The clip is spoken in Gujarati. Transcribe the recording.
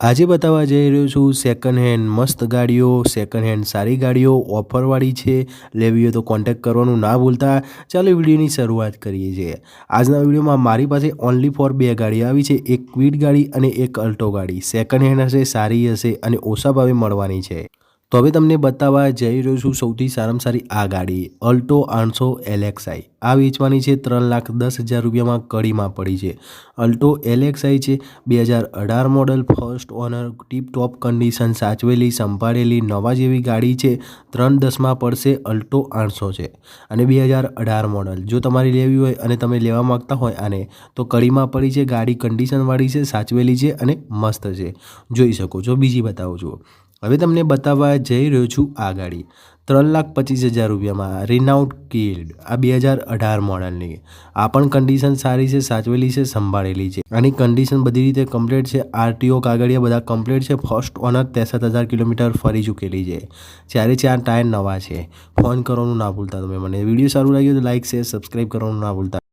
આજે બતાવવા જઈ રહ્યો છું સેકન્ડ હેન્ડ મસ્ત ગાડીઓ સેકન્ડ હેન્ડ સારી ગાડીઓ ઓફરવાળી છે. લેવી હોય તો કોન્ટેક્ટ કરવાનું ના ભૂલતા. ચાલો વિડીયોની શરૂઆત કરીએ છીએ. આજના વિડીયોમાં મારી પાસે ઓનલી ફોર બે ગાડી આવી છે, એક ક્વિડ ગાડી અને એક અલ્ટો ગાડી. સેકન્ડ હેન્ડ હશે, સારી હશે અને ઓછા ભાવે મળવાની છે. તો હવે તમને બતાવવા જઈ રહ્યો છું સૌથી સારામાં સારી આ ગાડી, અલ્ટો આઠસો એલેક્સઆઈ આ વેચવાની છે ત્રણ લાખ દસ હજાર રૂપિયામાં કડીમાં પડી છે. અલ્ટો એલેક્સઆઈ છે બે હજાર અઢાર model, first owner tip top condition સાચવેલી સંભાળેલી નવા જેવી ગાડી છે, ત્રણ દસમાં પડશે અલ્ટો આઠસો છે. અને બે હજાર અઢાર મોડલ, જો તમારી લેવી હોય અને તમે લેવા માગતા હોય આને, તો કડીમાં પડી છે, ગાડી કન્ડિશનવાળી છે, સાચવેલી છે અને મસ્ત છે. જોઈ શકો છો, બીજી બતાવું છું. હવે તમને બતાવવા જઈ રહ્યો છું આ ગાડી ત્રણ લાખ પચીસ હજાર રૂપિયામાં રિનાઉટ કિલ્ડ આ બે હજાર અઢાર મોડલની. આ પણ કન્ડિશન સારી છે, સાચવેલી છે, સંભાળેલી છે. આની કન્ડિશન બધી રીતે કમ્પ્લીટ છે. આરટીઓ, કાગળિયા બધા કમ્પ્લીટ છે. ફર્સ્ટ ઓનર ત્રેસઠ હજાર કિલોમીટર ફરી ચૂકેલી છે. ચારે ચાર ટાયર નવા છે. ફોન કરવાનું ના ભૂલતા તમે મને. વીડિયો સારું લાગ્યું તો લાઇક શેર સબસ્ક્રાઈબ કરવાનું ના ભૂલતા.